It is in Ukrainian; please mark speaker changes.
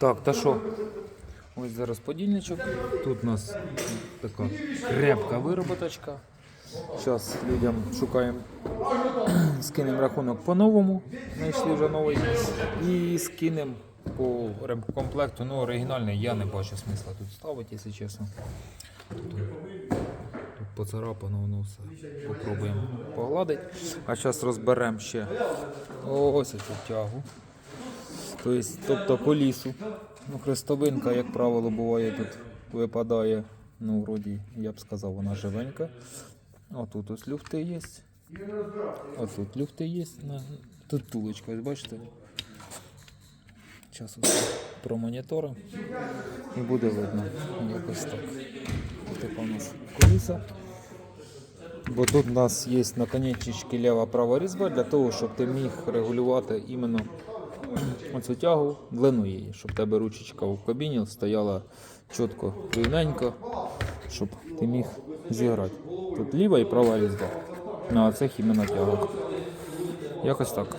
Speaker 1: Так, та що? Ось зараз подільничок. Тут у нас така крепка вироботочка. Зараз людям шукаємо, скинемо рахунок по-новому. Знайшли вже новий. І скинемо по ремкомплекту. Ну, оригінальний я не бачу смисла тут ставити, якщо чесно. Тут, тут поцарапано воно все. Попробуємо погладити. А зараз розберемо ще ось цю тягу. Тобто, тобто по лісу. Ну, хрестовинка, як правило, буває тут випадає. Ну, вроді, я б сказав, вона живенька. Отут ось люфти є. Отут люфти є. Тут тулочка, бачите. Зараз промоніторимо і буде видно якось так. Така у нас коліса. Бо тут у нас є наконечнички ліва права різьба для того, щоб ти міг регулювати іменно оцю тягу, длину її, щоб тебе ручечка в кабіні стояла чітко, рівненько, щоб ти міг зіграти. Тут ліва і права різьба. На цих іменно тягах. Якось так.